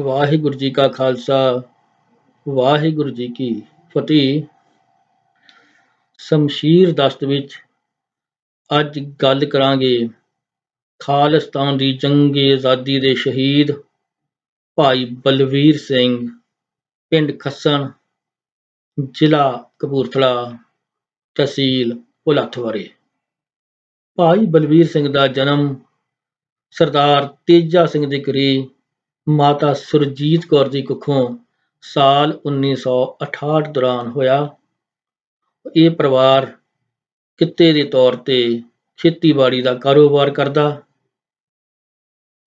ਵਾਹਿਗੁਰੂ ਜੀ ਕਾ ਖਾਲਸਾ, ਵਾਹਿਗੁਰੂ ਜੀ ਕੀ ਫਤਿਹ। ਸ਼ਮਸ਼ੀਰ ਦਸਤ ਵਿੱਚ ਅੱਜ ਗੱਲ ਕਰਾਂਗੇ ਖਾਲਿਸਤਾਨ ਦੀ ਜੰਗੀ ਆਜ਼ਾਦੀ ਦੇ ਸ਼ਹੀਦ ਭਾਈ ਬਲਵੀਰ ਸਿੰਘ, ਪਿੰਡ ਖੱਸਣ, ਜ਼ਿਲ੍ਹਾ ਕਪੂਰਥਲਾ ਤਹਿਸੀਲ ਭੁਲੱਥ ਭਾਈ ਬਲਵੀਰ ਸਿੰਘ ਦਾ ਜਨਮ ਸਰਦਾਰ ਤੇਜਾ ਸਿੰਘ ਦੇ ਘਰੇ ਮਾਤਾ ਸੁਰਜੀਤ ਕੌਰ ਦੀ ਕੁੱਖੋਂ ਸਾਲ 1968 ਦੌਰਾਨ ਹੋਇਆ। ਇਹ ਪਰਿਵਾਰ ਕਿੱਤੇ ਦੇ ਤੌਰ ਤੇ ਖੇਤੀਬਾੜੀ ਦਾ ਕਾਰੋਬਾਰ ਕਰਦਾ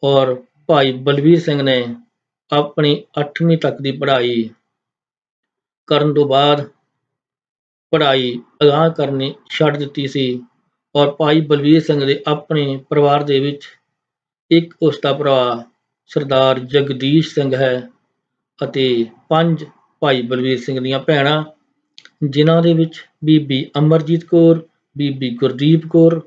ਔਰ ਭਾਈ ਬਲਵੀਰ ਸਿੰਘ ਨੇ ਆਪਣੀ 8ਵੀਂ ਤੱਕ ਦੀ ਪੜ੍ਹਾਈ ਕਰਨ ਤੋਂ ਬਾਅਦ ਪੜ੍ਹਾਈ ਅਗਾਂਹ ਕਰਨੀ ਛੱਡ ਦਿੱਤੀ ਸੀ ਔਰ ਭਾਈ ਬਲਵੀਰ ਸਿੰਘ ਦੇ ਆਪਣੇ ਪਰਿਵਾਰ ਦੇ ਵਿੱਚ ਇੱਕ ਉਸ ਦਾ ਭਰਾ ਸਰਦਾਰ ਜਗਦੀਸ਼ ਸਿੰਘ ਹੈ ਅਤੇ ਪੰਜ ਭਾਈ ਬਲਵੀਰ ਸਿੰਘ ਦੀਆਂ ਭੈਣਾਂ, ਜਿਨ੍ਹਾਂ ਦੇ ਵਿੱਚ ਬੀਬੀ ਅਮਰਜੀਤ ਕੌਰ, ਬੀਬੀ ਗੁਰਦੀਪ ਕੌਰ,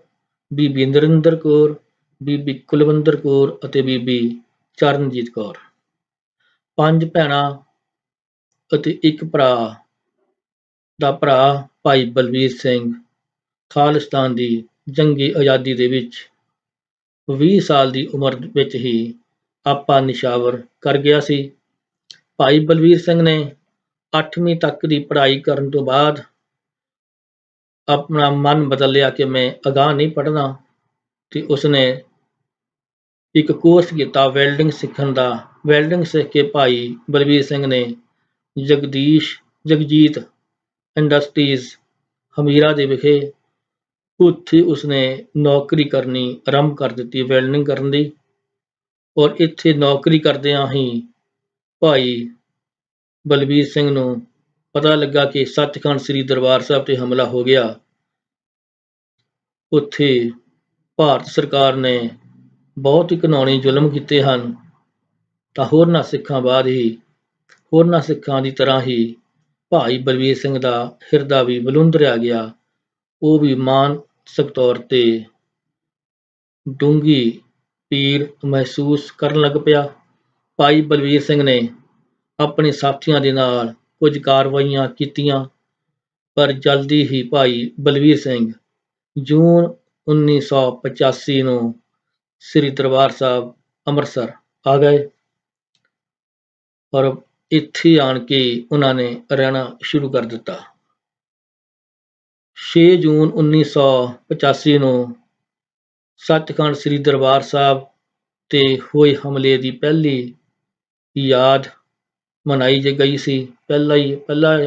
ਬੀਬੀ ਨਰਿੰਦਰ ਕੌਰ, ਬੀਬੀ ਕੁਲਵੰਦਰ ਕੌਰ ਅਤੇ ਬੀਬੀ ਚਰਨਜੀਤ ਕੌਰ। ਪੰਜ ਭੈਣਾਂ ਅਤੇ ਇੱਕ ਭਰਾ ਦਾ ਭਰਾ ਭਾਈ ਬਲਵੀਰ ਸਿੰਘ ਖਾਲਿਸਤਾਨ ਦੀ ਜੰਗੀ ਆਜ਼ਾਦੀ ਦੇ ਵਿੱਚ 20 ਸਾਲ ਦੀ ਉਮਰ ਵਿੱਚ ਹੀ ਆਪਾ ਨਿਸ਼ਾਵਰ ਕਰ ਗਿਆ ਸੀ। ਭਾਈ ਬਲਵੀਰ ਸਿੰਘ ਨੇ 8ਵੀਂ ਤੱਕ ਦੀ ਪੜ੍ਹਾਈ ਕਰਨ ਤੋਂ ਬਾਅਦ ਆਪਣਾ ਮਨ ਬਦਲ ਲਿਆ ਕਿ ਮੈਂ ਅਗਾਂਹ ਨਹੀਂ ਪੜ੍ਹਨਾ ਤੇ ਉਸਨੇ ਇੱਕ ਕੋਰਸ ਕੀਤਾ ਵੈਲਡਿੰਗ ਸਿੱਖਣ ਦਾ। ਵੈਲਡਿੰਗ ਸਿੱਖ ਕੇ ਭਾਈ ਬਲਵੀਰ ਸਿੰਘ ਨੇ ਜਗਦੀਸ਼, ਜਗਜੀਤ ਇੰਡਸਟਰੀਜ਼ ਹਮੀਰਾ ਦੇ ਵਿਖੇ ਉੱਥੇ ਉਸਨੇ ਨੌਕਰੀ ਕਰਨੀ ਆਰੰਭ ਕਰ ਦਿੱਤੀ ਵੈਲਡਿੰਗ ਕਰਨ ਦੀ। ਔਰ ਇੱਥੇ ਨੌਕਰੀ ਕਰਦਿਆਂ ਹੀ ਭਾਈ ਬਲਬੀਰ ਸਿੰਘ ਨੂੰ ਪਤਾ ਲੱਗਾ ਕਿ ਸੱਚਖੰਡ ਸ੍ਰੀ ਦਰਬਾਰ ਸਾਹਿਬ ਤੇ ਹਮਲਾ ਹੋ ਗਿਆ। ਉੱਥੇ ਭਾਰਤ ਸਰਕਾਰ ਨੇ ਬਹੁਤ ਹੀ ਘਿਨੌਣੇ ਜ਼ੁਲਮ ਕੀਤੇ ਹਨ। ਤਾਂ ਹੋਰਨਾਂ ਸਿੱਖਾਂ ਬਾਅਦ ਹੀ, ਹੋਰਨਾਂ ਸਿੱਖਾਂ ਦੀ ਤਰ੍ਹਾਂ ਹੀ ਭਾਈ ਬਲਵੀਰ ਸਿੰਘ ਦਾ ਹਿਰਦਾ ਵੀ ਬਲੁੰਦਰਿਆ ਗਿਆ। ਉਹ ਵੀ ਮਾਨਸਿਕ ਤੌਰ ਤੇ ਡੂੰਘੀ ਪੀਰ ਮਹਿਸੂਸ ਕਰਨ ਲੱਗ ਪਿਆ। ਭਾਈ ਬਲਵੀਰ ਸਿੰਘ ਨੇ ਆਪਣੇ ਸਾਥੀਆਂ ਦੇ ਨਾਲ ਕੁਝ ਕਾਰਵਾਈਆਂ ਕੀਤੀਆਂ, ਪਰ ਜਲਦੀ ਹੀ ਭਾਈ ਬਲਵੀਰ ਸਿੰਘ ਜੂਨ 1985 ਨੂੰ ਸ੍ਰੀ ਦਰਬਾਰ ਸਾਹਿਬ ਅੰਮ੍ਰਿਤਸਰ ਆ ਗਏ ਔਰ ਇੱਥੇ ਆਣ ਕੇ ਉਹਨਾਂ ਨੇ ਰਹਿਣਾ ਸ਼ੁਰੂ ਕਰ ਦਿੱਤਾ। 6 ਜੂਨ 1985 ਨੂੰ ਸੱਚਖੰਡ ਸ੍ਰੀ ਦਰਬਾਰ ਸਾਹਿਬ ਤੇ ਹੋਏ ਹਮਲੇ ਦੀ ਪਹਿਲੀ ਯਾਦ ਮਨਾਈ ਗਈ ਸੀ। ਪਹਿਲਾ ਹੀ, ਪਹਿਲਾ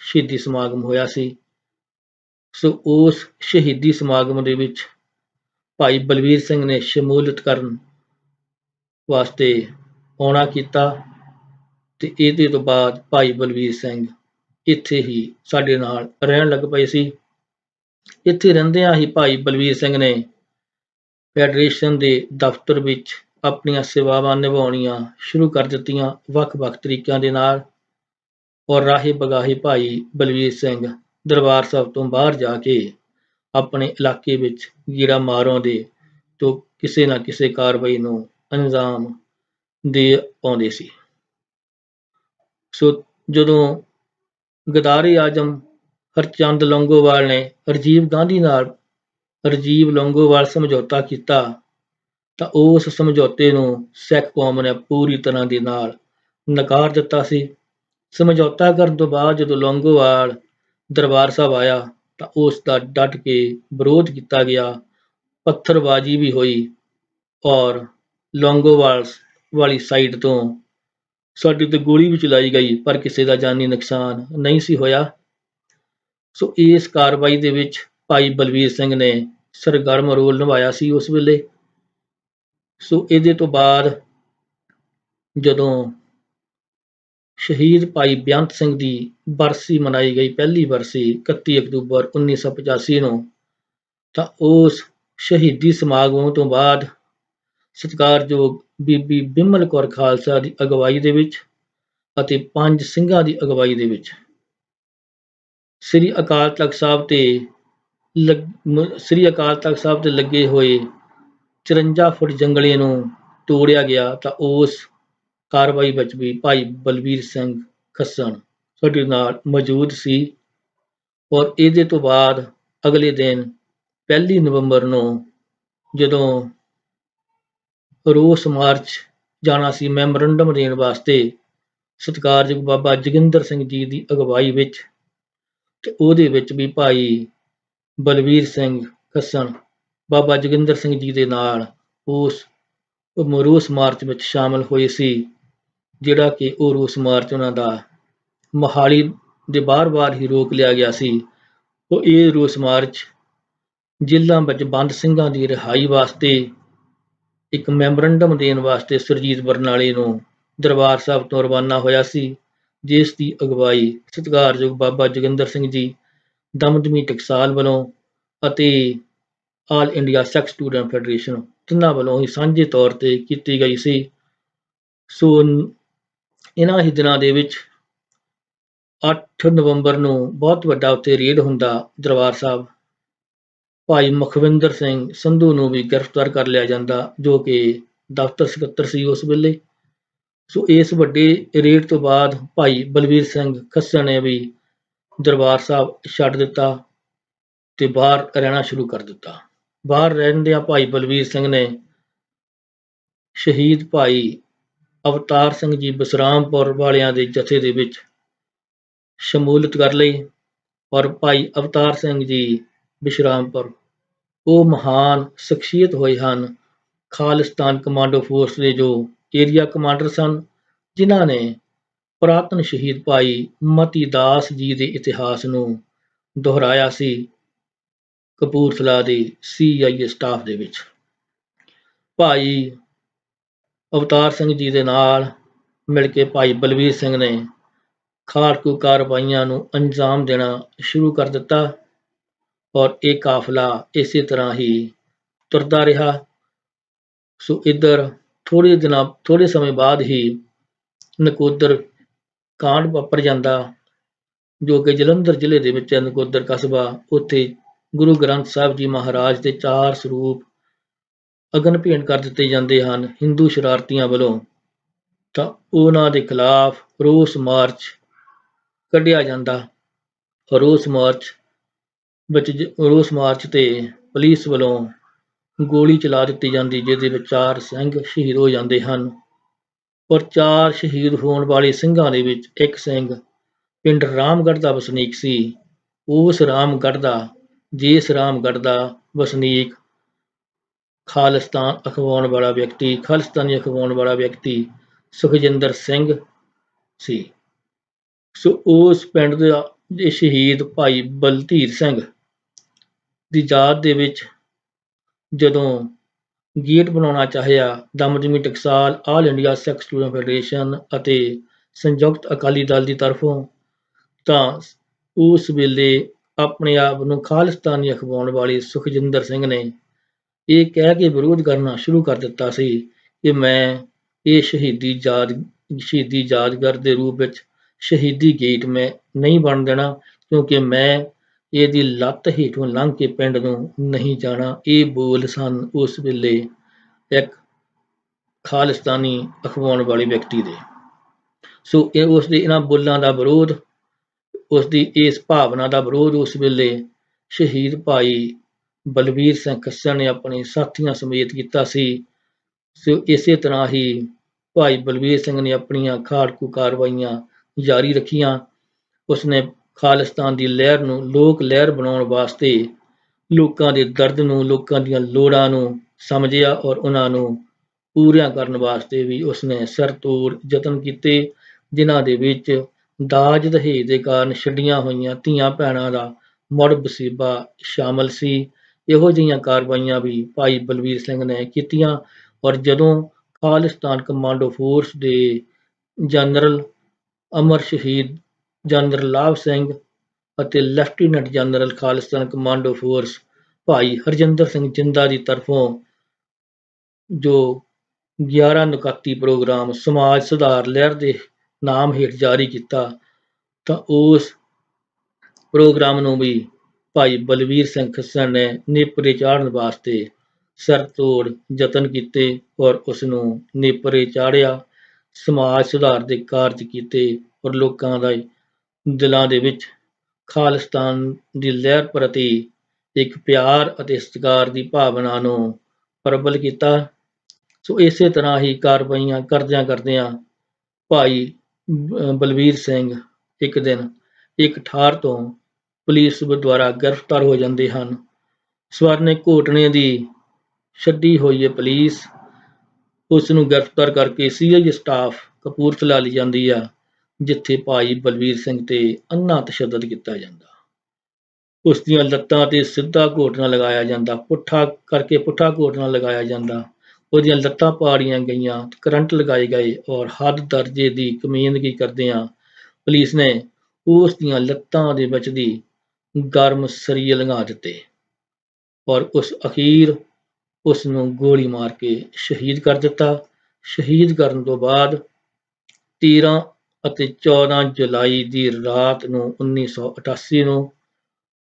ਸ਼ਹੀਦੀ ਸਮਾਗਮ ਹੋਇਆ ਸੀ। ਸੋ ਉਸ ਸ਼ਹੀਦੀ ਸਮਾਗਮ ਦੇ ਵਿੱਚ ਭਾਈ ਬਲਵੀਰ ਸਿੰਘ ਨੇ ਸ਼ਮੂਲੀਅਤ ਕਰਨ ਵਾਸਤੇ ਆਉਣਾ ਕੀਤਾ ਤੇ ਇਹਦੇ ਤੋਂ ਬਾਅਦ ਭਾਈ ਬਲਵੀਰ ਸਿੰਘ ਇੱਥੇ ਹੀ ਸਾਡੇ ਨਾਲ ਰਹਿਣ ਲੱਗ ਪਏ ਸੀ। ਇੱਥੇ ਰਹਿੰਦਿਆਂ ਹੀ ਭਾਈ ਬਲਵੀਰ ਸਿੰਘ ਨੇ ਫੈਡਰੇਸ਼ਨ ਦੇ ਦਫ਼ਤਰ ਵਿੱਚ ਆਪਣੀਆਂ ਸੇਵਾਵਾਂ ਨਿਭਾਉਣੀਆਂ ਸ਼ੁਰੂ ਕਰ ਦਿੱਤੀਆਂ ਵੱਖ-ਵੱਖ ਤਰੀਕਿਆਂ ਦੇ ਨਾਲ। ਔਰ ਰਾਹੇ ਬਗਾਹੇ ਭਾਈ ਬਲਵੀਰ ਸਿੰਘ ਦਰਬਾਰ ਸਾਹਿਬ ਤੋਂ ਬਾਹਰ ਜਾ ਕੇ ਆਪਣੇ ਇਲਾਕੇ ਵਿੱਚ ਗੀਰਾ ਮਾਰੋਂਦੇ ਤੋਂ ਕਿਸੇ ਨਾ ਕਿਸੇ ਕਾਰਵਾਈ ਨੂੰ ਅੰਜਾਮ ਦੇ ਆਉਂਦੇ ਸੀ। ਸੋ ਜਦੋਂ ਗਦਾਰੇ ਆਜਮ ਹਰਚੰਦ ਲੰਗੋਵਾਲ ਨੇ ਰਜੀਵ ਗਾਂਧੀ ਨਾਲ ਰਾਜੀਵ ਲੌਂਗੋਵਾਲ ਸਮਝੌਤਾ ਕੀਤਾ ਤਾਂ ਉਸ ਸਮਝੌਤੇ ਨੂੰ ਸਿੱਖ ਕੌਮ ਨੇ ਪੂਰੀ ਤਰ੍ਹਾਂ ਦੇ ਨਾਲ ਨਕਾਰ ਦਿੱਤਾ ਸੀ। ਸਮਝੌਤਾ ਕਰਨ ਤੋਂ ਬਾਅਦ ਜਦੋਂ ਲੌਂਗੋਵਾਲ ਦਰਬਾਰ ਸਾਹਿਬ ਆਇਆ ਤਾਂ ਉਸ ਦਾ ਡਟ ਕੇ ਵਿਰੋਧ ਕੀਤਾ ਗਿਆ, ਪੱਥਰਬਾਜ਼ੀ ਵੀ ਹੋਈ ਔਰ ਲੌਂਗੋਵਾਲ ਵਾਲੀ ਸਾਈਡ ਤੋਂ ਸਾਡੀ ਤੇ ਗੋਲੀ ਵੀ ਚਲਾਈ ਗਈ, ਪਰ ਕਿਸੇ ਦਾ ਜਾਨੀ ਨੁਕਸਾਨ ਨਹੀਂ ਸੀ ਹੋਇਆ। ਸੋ ਇਸ ਕਾਰਵਾਈ ਦੇ ਵਿੱਚ ਭਾਈ ਬਲਵੀਰ ਸਿੰਘ ਨੇ ਸਰਗਰਮ ਰੋਲ ਨਿਭਾਇਆ ਸੀ ਉਸ ਵੇਲੇ। ਸੋ ਇਹਦੇ ਤੋਂ ਬਾਅਦ ਜਦੋਂ ਸ਼ਹੀਦ ਭਾਈ ਬੇਅੰਤ ਸਿੰਘ ਦੀ ਬਰਸੀ ਮਨਾਈ ਗਈ ਪਹਿਲੀ ਬਰਸੀ 31 ਅਕਤੂਬਰ 1985 ਨੂੰ, ਤਾਂ ਉਸ ਸ਼ਹੀਦੀ ਸਮਾਗਮ ਤੋਂ ਬਾਅਦ ਸਤਿਕਾਰਯੋਗ ਬੀਬੀ ਬਿਮਲ ਕੌਰ ਖਾਲਸਾ ਦੀ ਅਗਵਾਈ ਦੇ ਵਿੱਚ ਅਤੇ ਪੰਜ ਸਿੰਘਾਂ ਦੀ ਅਗਵਾਈ ਦੇ ਵਿੱਚ ਸ੍ਰੀ ਅਕਾਲ ਤਖਤ ਸਾਹਿਬ ਤੇ ਸ੍ਰੀ ਅਕਾਲ ਤਖਤ ਸਾਹਿਬ ਤੇ ਲੱਗੇ ਹੋਏ 54 ਫੁੱਟ ਜੰਗਲੇ ਨੂੰ ਤੋੜਿਆ ਗਿਆ ਤਾਂ ਉਸ ਕਾਰਵਾਈ ਵਿੱਚ ਵੀ ਭਾਈ ਬਲਬੀਰ ਸਿੰਘ ਖੱਸਣ ਸਾਡੇ ਨਾਲ ਮੌਜੂਦ ਸੀ ਔਰ ਇਹਦੇ ਤੋਂ ਬਾਅਦ ਅਗਲੇ ਦਿਨ 1 ਨਵੰਬਰ ਨੂੰ ਜਦੋਂ ਰੋਸ ਮਾਰਚ ਜਾਣਾ ਸੀ ਮੈਮੋਰੰਡਮ ਦੇਣ ਵਾਸਤੇ ਸਤਿਕਾਰਯੋਗ ਬਾਬਾ ਜੋਗਿੰਦਰ ਸਿੰਘ ਜੀ ਦੀ ਅਗਵਾਈ ਵਿੱਚ ਤੇ ਉਹਦੇ ਵਿੱਚ ਵੀ ਭਾਈ ਬਲਵੀਰ ਸਿੰਘ ਖੱਸਣ, ਬਾਬਾ ਜੋਗਿੰਦਰ ਸਿੰਘ ਜੀ ਦੇ ਨਾਲ ਉਸ ਰੋਸ ਮਾਰਚ ਵਿੱਚ ਸ਼ਾਮਲ ਹੋਏ ਸੀ, ਜਿਹੜਾ ਕਿ ਉਹ ਰੋਸ ਮਾਰਚ ਉਹਨਾਂ ਦਾ ਮੋਹਾਲੀ ਦੇ ਬਾਹਰ-ਬਾਹਰ ਹੀ ਰੋਕ ਲਿਆ ਗਿਆ ਸੀ। ਉਹ ਇਹ ਰੋਸ ਮਾਰਚ ਜਿਲ੍ਹਾ ਵਿੱਚ ਬੰਦ ਸਿੰਘਾਂ ਦੀ ਰਿਹਾਈ ਵਾਸਤੇ, ਇੱਕ ਮੈਮੋਰੰਡਮ ਦੇਣ ਵਾਸਤੇ ਸੁਰਜੀਤ ਬਰਨਾਲੇ ਨੂੰ ਦਰਬਾਰ ਸਾਹਿਬ ਤੋਂ ਰਵਾਨਾ ਹੋਇਆ ਸੀ, ਜਿਸ ਦੀ ਅਗਵਾਈ ਸਤਿਕਾਰਯੋਗ ਬਾਬਾ ਜੋਗਿੰਦਰ ਸਿੰਘ ਜੀ ਦਮਦਮੀ ਟਕਸਾਲ ਵੱਲੋਂ ਅਤੇ all India Sikh student federation ਤਿੰਨਾਂ ਵੱਲੋਂ ਹੀ ਸਾਂਝੇ ਤੌਰ ਤੇ ਕੀਤੀ ਗਈ ਸੀ। ਸੋ ਇਹਨਾਂ ਹੀ ਦਿਨਾਂ ਦੇ ਵਿੱਚ 8 ਨਵੰਬਰ ਨੂੰ ਬਹੁਤ ਵੱਡਾ ਉੱਥੇ ਰੇਡ ਹੁੰਦਾ ਦਰਬਾਰ ਸਾਹਿਬ। ਭਾਈ ਮੁਖਵਿੰਦਰ ਸਿੰਘ ਸੰਧੂ ਨੂੰ ਵੀ ਗ੍ਰਿਫਤਾਰ ਕਰ ਲਿਆ ਜਾਂਦਾ, ਜੋ ਕਿ ਦਫ਼ਤਰ ਸਕੱਤਰ ਸੀ ਉਸ ਵੇਲੇ। ਸੋ ਇਸ ਵੱਡੇ ਰੇਡ ਤੋਂ ਬਾਅਦ ਭਾਈ ਬਲਵੀਰ ਸਿੰਘ ਖੱਸਣ ਨੇ ਵੀ ਦਰਬਾਰ ਸਾਹਿਬ ਛੱਡ ਦਿੱਤਾ ਤੇ ਬਾਹਰ ਰਹਿਣਾ ਸ਼ੁਰੂ ਕਰ ਦਿੱਤਾ। ਬਾਹਰ ਰਹਿੰਦਿਆਂ ਭਾਈ ਬਲਵੀਰ ਸਿੰਘ ਨੇ ਸ਼ਹੀਦ ਭਾਈ ਅਵਤਾਰ ਸਿੰਘ ਜੀ ਬਸਰਾਮਪੁਰ ਵਾਲਿਆਂ ਦੇ ਜਥੇ ਦੇ ਵਿੱਚ ਸ਼ਮੂਲੀਅਤ ਕਰ ਲਈ ਔਰ ਭਾਈ ਅਵਤਾਰ ਸਿੰਘ ਜੀ ਬਿਸ਼ਰਾਮਪੁਰ, ਉਹ ਮਹਾਨ ਸ਼ਖਸੀਅਤ ਹੋਏ ਹਨ। ਖਾਲਿਸਤਾਨ ਕਮਾਂਡੋ ਫੋਰਸ ਦੇ ਜੋ ਏਰੀਆ ਕਮਾਂਡਰ ਸਨ, ਜਿਨ੍ਹਾਂ ਨੇ ਪੁਰਾਤਨ ਸ਼ਹੀਦ ਭਾਈ ਮਤੀ ਦਾਸ ਜੀ ਦੇ ਇਤਿਹਾਸ ਨੂੰ ਦੁਹਰਾਇਆ ਸੀ ਕਪੂਰਥਲਾ ਦੇ ਸੀਆਈਏ ਸਟਾਫ ਦੇ ਵਿੱਚ। ਭਾਈ ਅਵਤਾਰ ਸਿੰਘ ਜੀ ਦੇ ਨਾਲ ਮਿਲ ਕੇ ਭਾਈ ਬਲਵੀਰ ਸਿੰਘ ਨੇ ਖਾੜਕੂ ਕਾਰਵਾਈਆਂ ਨੂੰ ਅੰਜਾਮ ਦੇਣਾ ਸ਼ੁਰੂ ਕਰ ਦਿੱਤਾ ਔਰ ਇਹ ਕਾਫਲਾ ਇਸੇ ਤਰ੍ਹਾਂ ਹੀ ਤੁਰਦਾ ਰਿਹਾ। ਸੋ ਇੱਧਰ ਥੋੜੇ ਦਿਨਾਂ ਥੋੜੇ ਸਮੇਂ ਬਾਅਦ ਹੀ ਨਕੋਦਰ ਕਾਂਡ ਵਾਪਰ ਜਾਂਦਾ। ਜੋ ਕਿ ਜਲੰਧਰ ਜ਼ਿਲ੍ਹੇ ਦੇ ਵਿੱਚ ਹੈ ਨਕੋਦਰ ਕਸਬਾ, ਉੱਥੇ ਗੁਰੂ ਗ੍ਰੰਥ ਸਾਹਿਬ ਜੀ ਮਹਾਰਾਜ ਦੇ ਚਾਰ ਸਰੂਪ ਅਗਨ ਭੇਂਟ ਕਰ ਦਿੱਤੇ ਜਾਂਦੇ ਹਨ ਹਿੰਦੂ ਸ਼ਰਾਰਤੀਆਂ ਵੱਲੋਂ। ਤਾਂ ਉਹਨਾਂ ਦੇ ਖਿਲਾਫ ਰੋਸ ਮਾਰਚ ਕੱਢਿਆ ਜਾਂਦਾ। ਰੋਸ ਮਾਰਚ ਵਿੱਚ ਜ- ਰੋਸ ਮਾਰਚ ਤੇ ਪੁਲਿਸ ਵੱਲੋਂ ਗੋਲੀ ਚਲਾ ਦਿੱਤੀ ਜਾਂਦੀ, ਜਿਹਦੇ ਵਿੱਚ ਚਾਰ ਸਿੰਘ ਸ਼ਹੀਦ ਹੋ ਜਾਂਦੇ ਹਨ। ਔਰ ਚਾਰ ਸ਼ਹੀਦ ਹੋਣ ਵਾਲੇ ਸਿੰਘਾਂ ਦੇ ਵਿੱਚ ਇੱਕ ਸਿੰਘ ਪਿੰਡ ਰਾਮਗੜ੍ਹ ਦਾ ਵਸਨੀਕ ਸੀ। ਉਸ ਰਾਮਗੜ੍ਹ ਦਾ, ਜਿਸ ਰਾਮਗੜ੍ਹ ਦਾ ਵਸਨੀਕ ਖਾਲਿਸਤਾਨ ਅਖਵਾਉਣ ਵਾਲਾ ਵਿਅਕਤੀ, ਖਾਲਿਸਤਾਨੀ ਅਖਵਾਉਣ ਵਾਲਾ ਵਿਅਕਤੀ ਸੁਖਜਿੰਦਰ ਸਿੰਘ ਸੀ। ਸੋ ਉਸ ਪਿੰਡ ਦਾ ਇਹ ਸ਼ਹੀਦ ਭਾਈ ਬਲਧੀਰ ਸਿੰਘ ਦੀ ਯਾਦ ਦੇ ਵਿੱਚ ਜਦੋਂ ਗੇਟ ਬਣਾਉਣਾ ਚਾਹਿਆ। Damdami Taksal all India Sikh student federation ਅਤੇ ਸੰਯੁਕਤ ਅਕਾਲੀ ਦਲ ਦੀ ਤਰਫੋਂ ਤਾਂ ਉਸ ਵੇਲੇ ਆਪਣੇ ਆਪ ਨੂੰ ਖਾਲਿਸਤਾਨੀ ਅਖਵਾਉਣ ਵਾਲੇ ਸੁਖਜਿੰਦਰ ਸਿੰਘ ਨੇ ਇਹ ਕਹਿ ਕੇ ਵਿਰੋਧ ਕਰਨਾ ਸ਼ੁਰੂ ਕਰ ਦਿੱਤਾ ਸੀ ਕਿ ਮੈਂ ਇਹ ਸ਼ਹੀਦੀ ਯਾਦ, ਸ਼ਹੀਦੀ ਯਾਦਗਾਰ ਦੇ ਰੂਪ ਵਿੱਚ ਸ਼ਹੀਦੀ ਗੇਟ ਮੈਂ ਨਹੀਂ ਬਣ ਦੇਣਾ ਕਿਉਂਕਿ ਮੈਂ ਇਹਦੀ ਲੱਤ ਹੇਠੋਂ ਲੰਘ ਕੇ ਪਿੰਡ ਨੂੰ ਨਹੀਂ ਜਾਣਾ, ਇਹ ਬੋਲ ਸਨ ਉਸ ਵੇਲੇ ਇੱਕ ਖਾਲਿਸਤਾਨੀ ਅਖਵਾਉਣ ਵਾਲੇ ਵਿਅਕਤੀ ਦੇ। ਸੋ ਇਹ ਉਸ ਦੇ ਇਹਨਾਂ ਬੋਲਾਂ ਦਾ ਵਿਰੋਧ, ਉਸ ਦੀ ਇਸ ਭਾਵਨਾ ਦਾ ਵਿਰੋਧ ਉਸ ਵੇਲੇ ਸ਼ਹੀਦ ਭਾਈ ਬਲਵੀਰ ਸਿੰਘ ਖੱਸਰ ਨੇ ਆਪਣੇ ਸਾਥੀਆਂ ਸਮੇਤ ਕੀਤਾ ਸੀ। ਸੋ ਇਸੇ ਤਰ੍ਹਾਂ ਹੀ ਭਾਈ ਬਲਵੀਰ ਸਿੰਘ ਨੇ ਆਪਣੀਆਂ ਖਾੜਕੂ ਕਾਰਵਾਈਆਂ ਜਾਰੀ ਰੱਖੀਆਂ। ਉਸਨੇ ਖਾਲਿਸਤਾਨ ਦੀ ਲਹਿਰ ਨੂੰ ਲੋਕ ਲਹਿਰ ਬਣਾਉਣ ਵਾਸਤੇ ਲੋਕਾਂ ਦੇ ਦਰਦ ਨੂੰ, ਲੋਕਾਂ ਦੀਆਂ ਲੋੜਾਂ ਨੂੰ ਸਮਝਿਆ ਔਰ ਉਹਨਾਂ ਨੂੰ ਪੂਰੀਆਂ ਕਰਨ ਵਾਸਤੇ ਵੀ ਉਸਨੇ ਸਰਤੋੜ ਯਤਨ ਕੀਤੇ, ਜਿਨ੍ਹਾਂ ਦੇ ਵਿੱਚ ਦਾਜ ਦਹੇਜ ਦੇ ਕਾਰਨ ਛੱਡੀਆਂ ਹੋਈਆਂ ਧੀਆਂ ਭੈਣਾਂ ਦਾ ਮੁੜ ਵਸੀਬਾ ਸ਼ਾਮਲ ਸੀ। ਇਹੋ ਜਿਹੀਆਂ ਕਾਰਵਾਈਆਂ ਵੀ ਭਾਈ ਬਲਵੀਰ ਸਿੰਘ ਨੇ ਕੀਤੀਆਂ ਔਰ ਜਦੋਂ ਖਾਲਿਸਤਾਨ ਕਮਾਂਡੋ ਫੋਰਸ ਦੇ ਜਨਰਲ ਅਮਰ ਸ਼ਹੀਦ ਜਨਰਲ ਲਾਭ ਸਿੰਘ ਅਤੇ lieutenant general Khalistan commando force Bhai Harjinder Singh ਜਿੰਦਾ ਦੀ ਤਰਫੋਂ ਜੋ 11 ਨੁਕੱਤੀ ਪ੍ਰੋਗਰਾਮ ਸਮਾਜ ਸੁਧਾਰ ਲਹਿਰ ਦੇ ਨਾਮ ਹੇਠ ਜਾਰੀ ਕੀਤਾ, ਤਾਂ ਉਸ ਪ੍ਰੋਗਰਾਮ ਨੂੰ ਵੀ ਭਾਈ ਬਲਵੀਰ ਸਿੰਘ ਖੱਸਣ ਨੇ ਨੇਪਰੇ ਚਾੜਨ ਵਾਸਤੇ ਸਿਰ ਤੋੜ ਯਤਨ ਕੀਤੇ ਔਰ ਉਸ ਨੂੰ ਨੇਪਰੇ ਚਾੜਿਆ ਸਮਾਜ ਸੁਧਾਰ ਦੇ ਕਾਰਜ ਕੀਤੇ ਔਰ ਲੋਕਾਂ ਦਾ ਦਿਲਾਂ ਦੇ ਵਿੱਚ ਖਾਲਿਸਤਾਨ ਦੀ ਲਹਿਰ ਪ੍ਰਤੀ ਇੱਕ ਪਿਆਰ ਅਤੇ ਸਤਿਕਾਰ ਦੀ ਭਾਵਨਾ ਨੂੰ ਪ੍ਰਬਲ ਕੀਤਾ। ਸੋ ਇਸੇ ਤਰ੍ਹਾਂ ਹੀ ਕਾਰਵਾਈਆਂ ਕਰਦਿਆਂ ਕਰਦਿਆਂ ਭਾਈ ਬ- ਬਲਵੀਰ ਸਿੰਘ ਇੱਕ ਦਿਨ ਇੱਕ ਠਾਰ ਤੋਂ ਪੁਲਿਸ ਦੁਆਰਾ ਗ੍ਰਿਫਤਾਰ ਹੋ ਜਾਂਦੇ ਹਨ। ਸਵਰਨੇ ਘੋਟਣੇ ਦੀ ਛੱਡੀ ਹੋਈ ਹੈ ਪੁਲਿਸ। ਉਸ ਨੂੰ ਗ੍ਰਿਫਤਾਰ ਕਰਕੇ ਸੀਆਈ ਸਟਾਫ ਕਪੂਰਥਲਾ ਲਈ ਜਾਂਦੀ ਆ। ਜਿੱਥੇ ਭਾਈ ਬਲਵੀਰ ਸਿੰਘ ਤੇ ਅੰਨਾ ਤਸ਼ੱਦਦ ਕੀਤਾ ਜਾਂਦਾ। ਉਸ ਦੀਆਂ ਲੱਤਾਂ ਤੇ ਸਿੱਧਾ ਘੋਟਣਾ ਲਗਾਇਆ ਜਾਂਦਾ, ਪੁੱਠਾ ਕਰਕੇ ਪੁੱਠਾ ਘੋਟਣਾ ਲਗਾਇਆ ਜਾਂਦਾ। ਉਹਦੀਆਂ ਲੱਤਾਂ ਪਾੜੀਆਂ ਗਈਆਂ, ਕਰੰਟ ਲਗਾਏ ਗਏ ਔਰ ਹੱਦ ਦਰਜੇ ਦੀ ਕਮੀਨਗੀ ਕਰਦਿਆਂ ਪੁਲਿਸ ਨੇ ਉਸ ਦੀਆਂ ਲੱਤਾਂ ਦੇ ਵਿੱਚ ਦੀ ਗਰਮ ਸਰੀਏ ਲੰਘਾ ਦਿੱਤੇ ਔਰ ਉਸ ਅਖੀਰ ਉਸ ਨੂੰ ਗੋਲੀ ਮਾਰ ਕੇ ਸ਼ਹੀਦ ਕਰ ਦਿੱਤਾ। ਸ਼ਹੀਦ ਕਰਨ ਤੋਂ ਬਾਅਦ 13 ਅਤੇ 14 ਜੁਲਾਈ ਦੀ ਰਾਤ ਨੂੰ 1988 ਨੂੰ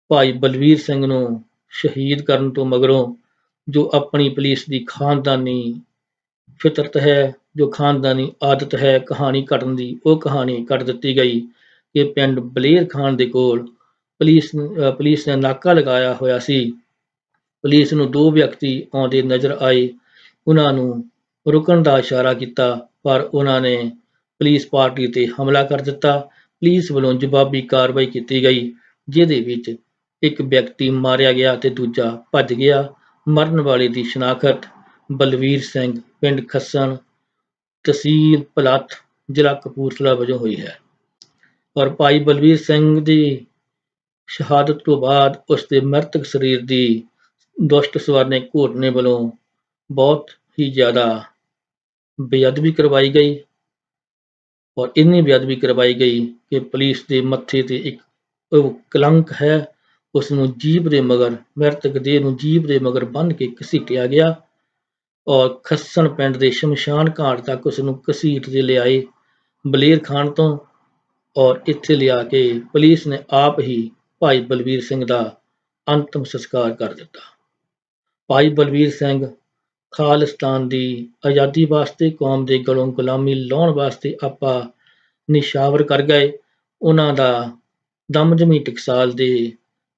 ਭਾਈ ਬਲਵੀਰ ਸਿੰਘ ਨੂੰ ਸ਼ਹੀਦ ਕਰਨ ਤੋਂ ਮਗਰੋਂ ਜੋ ਆਪਣੀ ਪੁਲਿਸ ਦੀ ਖਾਨਦਾਨੀ ਫਿਤਰਤ ਹੈ, ਜੋ ਖਾਨਦਾਨੀ ਆਦਤ ਹੈ, ਕਹਾਣੀ ਘਟਣ ਦੀ, ਉਹ ਕਹਾਣੀ ਕੱਟ ਦਿੱਤੀ ਗਈ ਕਿ ਪਿੰਡ ਬਲੇਰ ਖਾਨ ਦੇ ਕੋਲ ਪੁਲਿਸ ਪੁਲਿਸ ਨੇ ਨਾਕਾ ਲਗਾਇਆ ਹੋਇਆ ਸੀ। ਪੁਲਿਸ ਨੂੰ ਦੋ ਵਿਅਕਤੀ ਆਉਂਦੇ ਨਜ਼ਰ ਆਏ। ਉਹਨਾਂ ਨੂੰ ਰੁਕਣ ਦਾ ਇਸ਼ਾਰਾ ਕੀਤਾ, ਪਰ ਉਹਨਾਂ ਨੇ ਪੁਲਿਸ ਪਾਰਟੀ ਤੇ ਹਮਲਾ ਕਰ ਦਿੱਤਾ। ਪੁਲਿਸ ਵੱਲੋਂ ਜਵਾਬੀ ਕਾਰਵਾਈ ਕੀਤੀ ਗਈ, ਜਿਹਦੇ ਵਿੱਚ ਇੱਕ ਵਿਅਕਤੀ ਮਾਰਿਆ ਗਿਆ ਤੇ ਦੂਜਾ ਭੱਜ ਗਿਆ। ਮਰਨ ਵਾਲੇ ਦੀ ਸ਼ਨਾਖਤ ਬਲਵੀਰ ਸਿੰਘ, ਪਿੰਡ ਖੱਸਣ ਤਹਿਸੀਲ ਭਲੱਥ ਜ਼ਿਲ੍ਹਾ ਕਪੂਰਥਲਾ ਵਜੋਂ ਹੋਈ ਹੈ। ਔਰ ਭਾਈ ਬਲਵੀਰ ਸਿੰਘ ਦੀ ਸ਼ਹਾਦਤ ਤੋਂ ਬਾਅਦ ਉਸ ਦੇ ਮ੍ਰਿਤਕ ਸਰੀਰ ਦੀ ਦੁਸ਼ਟ ਸਵਰਨੇ ਘੋਟਨੇ ਵੱਲੋਂ ਬਹੁਤ ਹੀ ਜ਼ਿਆਦਾ ਬੇਅਦਬੀ ਕਰਵਾਈ ਗਈ। ਔਰ ਇੰਨੀ ਬੇਅਦਬੀ ਕਰਵਾਈ ਗਈ ਕਿ ਪੁਲਿਸ ਦੇ ਮੱਥੇ ਤੇ ਇੱਕ ਕਲੰਕ ਹੈ ਉਸ ਨੂੰ ਜੀਭ ਦੇ ਮਗਰ, ਮ੍ਰਿਤਕ ਦੇਹ ਨੂੰ ਜੀਭ ਦੇ ਮਗਰ ਬੰਨ੍ਹ ਕੇ ਘਸੀਟਿਆ ਗਿਆ ਔਰ ਖੱਸਣ ਪਿੰਡ ਦੇ ਸ਼ਮਸ਼ਾਨ ਘਾਟ ਤੱਕ ਉਸ ਨੂੰ ਘਸੀਟ ਦੇ ਲਿਆਏ ਬਲੇਰ ਖਾਨ ਤੋਂ ਔਰ ਇੱਥੇ ਲਿਆ ਕੇ ਪੁਲਿਸ ਨੇ ਆਪ ਹੀ ਭਾਈ ਬਲਬੀਰ ਸਿੰਘ ਦਾ ਅੰਤਮ ਸੰਸਕਾਰ ਕਰ ਦਿੱਤਾ। ਭਾਈ ਬਲਬੀਰ ਸਿੰਘ ਖਾਲਿਸਤਾਨ ਦੀ ਆਜ਼ਾਦੀ ਵਾਸਤੇ, ਕੌਮ ਦੇ ਗਲੋਂ ਗੁਲਾਮੀ ਲਾਉਣ ਵਾਸਤੇ ਆਪਾ ਨਿਸ਼ਾਵਰ ਕਰ ਗਏ। ਉਹਨਾਂ ਦਾ ਦਮਦਮੀ ਟਕਸਾਲ ਦੇ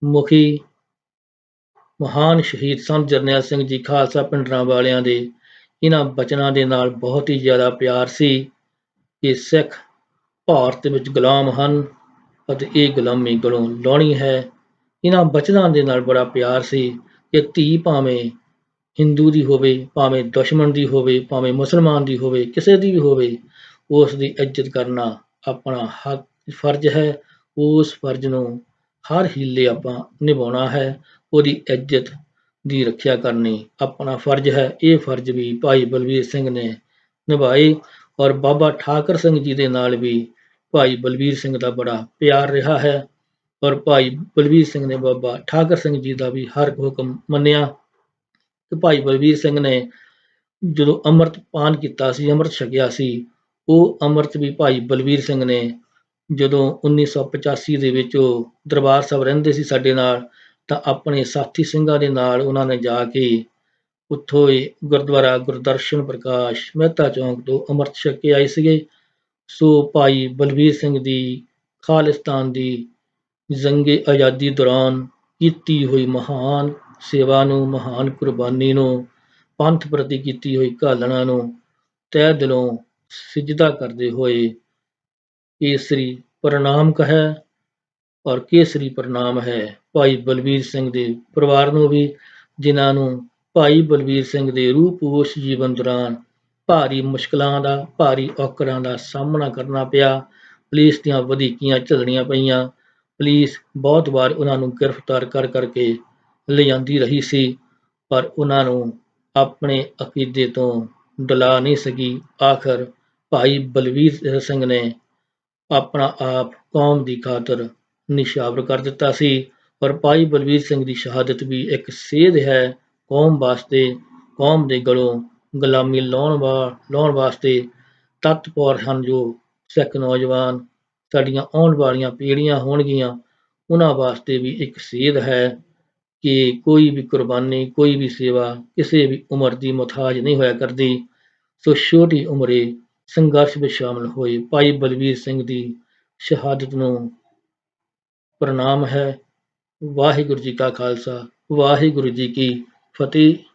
ਮੁਖੀ ਮਹਾਨ ਸ਼ਹੀਦ ਸੰਤ ਜਰਨੈਲ ਸਿੰਘ ਜੀ ਖਾਲਸਾ ਪਿੰਡਰਾਂ ਵਾਲਿਆਂ ਦੇ ਇਹਨਾਂ ਬਚਨਾਂ ਦੇ ਨਾਲ ਬਹੁਤ ਹੀ ਜ਼ਿਆਦਾ ਪਿਆਰ ਸੀ ਕਿ ਸਿੱਖ ਭਾਰਤ ਵਿੱਚ ਗੁਲਾਮ ਹਨ ਅਤੇ ਇਹ ਗੁਲਾਮੀ ਗਲੋਂ ਲਾਉਣੀ ਹੈ। ਇਹਨਾਂ ਬਚਨਾਂ ਦੇ ਨਾਲ ਬੜਾ ਪਿਆਰ ਸੀ ਕਿ ਧੀ ਭਾਵੇਂ ਹਿੰਦੂ ਦੀ ਹੋਵੇ, ਭਾਵੇਂ ਦੁਸ਼ਮਣ ਦੀ ਹੋਵੇ, ਭਾਵੇਂ ਮੁਸਲਮਾਨ ਦੀ ਹੋਵੇ, ਕਿਸੇ ਦੀ ਵੀ ਹੋਵੇ, ਉਸ ਦੀ ਇੱਜ਼ਤ ਕਰਨਾ ਆਪਣਾ ਹੱਕ, ਫਰਜ਼ ਹੈ। ਉਸ ਫਰਜ਼ ਨੂੰ ਹਰ ਹੀਲੇ ਆਪਾਂ ਨਿਭਾਉਣਾ ਹੈ। ਉਹਦੀ ਇੱਜ਼ਤ ਦੀ ਰੱਖਿਆ ਕਰਨੀ ਆਪਣਾ ਫਰਜ਼ ਹੈ। ਇਹ ਫਰਜ਼ ਵੀ ਭਾਈ ਬਲਵੀਰ ਸਿੰਘ ਨੇ ਨਿਭਾਏ ਔਰ ਬਾਬਾ ਠਾਕਰ ਸਿੰਘ ਜੀ ਦੇ ਨਾਲ ਵੀ ਭਾਈ ਬਲਵੀਰ ਸਿੰਘ ਦਾ ਬੜਾ ਪਿਆਰ ਰਿਹਾ ਹੈ ਔਰ ਭਾਈ ਬਲਵੀਰ ਸਿੰਘ ਨੇ ਬਾਬਾ ਠਾਕਰ ਸਿੰਘ ਜੀ ਦਾ ਵੀ ਹਰ ਹੁਕਮ ਮੰਨਿਆ। ਕਿ ਭਾਈ ਬਲਵੀਰ ਸਿੰਘ ਨੇ ਜਦੋਂ ਅੰਮ੍ਰਿਤ ਪਾਨ ਕੀਤਾ ਸੀ, ਅੰਮ੍ਰਿਤ ਛਕਿਆ ਸੀ, ਉਹ ਅੰਮ੍ਰਿਤ ਵੀ ਭਾਈ ਬਲਵੀਰ ਸਿੰਘ ਨੇ ਜਦੋਂ 1985 ਦੇ ਵਿੱਚ ਉਹ ਦਰਬਾਰ ਸਾਹਿਬ ਰਹਿੰਦੇ ਸੀ ਸਾਡੇ ਨਾਲ, ਤਾਂ ਆਪਣੇ ਸਾਥੀ ਸਿੰਘਾਂ ਦੇ ਨਾਲ ਉਹਨਾਂ ਨੇ ਜਾ ਕੇ ਉੱਥੋਂ ਹੀ ਗੁਰਦੁਆਰਾ ਗੁਰਦਰਸ਼ਨ ਪ੍ਰਕਾਸ਼ ਮਹਿਤਾ ਚੌਂਕ ਤੋਂ ਅੰਮ੍ਰਿਤ ਛਕ ਕੇ ਆਏ ਸੀਗੇ। ਸੋ ਭਾਈ ਬਲਵੀਰ ਸਿੰਘ ਦੀ, ਖਾਲਿਸਤਾਨ ਦੀ ਜੰਗੇ ਆਜ਼ਾਦੀ ਦੌਰਾਨ ਕੀਤੀ ਹੋਈ ਮਹਾਨ ਸੇਵਾ ਨੂੰ, ਮਹਾਨ ਕੁਰਬਾਨੀ ਨੂੰ, ਪੰਥ ਪ੍ਰਤੀ ਕੀਤੀ ਹੋਈ ਘਾਲਣਾ ਨੂੰ ਤਹਿ ਦਿਲੋਂ ਸਿਜਦਾ ਕਰਦੇ ਹੋਏ ਕੇਸਰੀ ਪ੍ਰਣਾਮ ਕਹੈ, ਔਰ ਕੇਸਰੀ ਪ੍ਰਣਾਮ ਹੈ। ਭਾਈ ਬਲਬੀਰ ਸਿੰਘ ਦੇ ਪਰਿਵਾਰ ਨੂੰ ਵੀ, ਜਿਨ੍ਹਾਂ ਨੂੰ ਭਾਈ ਬਲਬੀਰ ਸਿੰਘ ਦੇ ਰੂਪੋਸ਼ ਜੀਵਨ ਦੌਰਾਨ ਭਾਰੀ ਮੁਸ਼ਕਲਾਂ ਦਾ, ਭਾਰੀ ਔਕੜਾਂ ਦਾ ਸਾਹਮਣਾ ਕਰਨਾ ਪਿਆ, ਪੁਲਿਸ ਦੀਆਂ ਵਧੀਕੀਆਂ ਝੱਲਣੀਆਂ ਪਈਆਂ। ਪੁਲਿਸ ਬਹੁਤ ਵਾਰ ਉਹਨਾਂ ਨੂੰ ਗ੍ਰਿਫਤਾਰ ਕਰ ਕਰਕੇ ਲਿਆਂਦੀ ਰਹੀ ਸੀ, ਪਰ ਉਹਨਾਂ ਨੂੰ ਆਪਣੇ ਅਕੀਦੇ ਤੋਂ ਡਲਾ ਨਹੀਂ ਸਕੀ। ਆਖਰ ਭਾਈ ਬਲਵੀਰ ਸਿੰਘ ਨੇ ਆਪਣਾ ਆਪ ਕੌਮ ਦੀ ਖਾਤਰ ਨਿਸ਼ਾਵਰ ਕਰ ਦਿੱਤਾ ਸੀ। ਪਰ ਭਾਈ ਬਲਵੀਰ ਸਿੰਘ ਦੀ ਸ਼ਹਾਦਤ ਵੀ ਇੱਕ ਸੇਧ ਹੈ। ਕੌਮ ਵਾਸਤੇ, ਕੌਮ ਦੇ ਗਲੋਂ ਗੁਲਾਮੀ ਲਾਉਣ ਵਾ, ਲਾਉਣ ਵਾਸਤੇ ਤਤਪਰ ਹਨ ਜੋ ਸਿੱਖ ਨੌਜਵਾਨ ਸਾਡੀਆਂ ਆਉਣ ਵਾਲੀਆਂ ਪੀੜ੍ਹੀਆਂ ਹੋਣਗੀਆਂ। ਉਹਨਾਂ ਵਾਸਤੇ ਵੀ ਇੱਕ ਸੇਧ ਹੈ। ਕਿ ਕੋਈ ਵੀ ਕੁਰਬਾਨੀ, ਕੋਈ ਵੀ ਸੇਵਾ ਕਿਸੇ ਵੀ ਉਮਰ ਦੀ ਮੁਹਤਾਜ ਨਹੀਂ ਹੋਇਆ ਕਰਦੀ। ਸੋ ਛੋਟੀ ਉਮਰੇ ਸੰਘਰਸ਼ ਵਿੱਚ ਸ਼ਾਮਲ ਹੋਏ ਭਾਈ ਬਲਵੀਰ ਸਿੰਘ ਦੀ ਸ਼ਹਾਦਤ ਨੂੰ ਪ੍ਰਣਾਮ ਹੈ। ਵਾਹਿਗੁਰੂ ਜੀ ਕਾ ਖਾਲਸਾ, ਵਾਹਿਗੁਰੂ ਜੀ ਕੀ ਫਤਿਹ।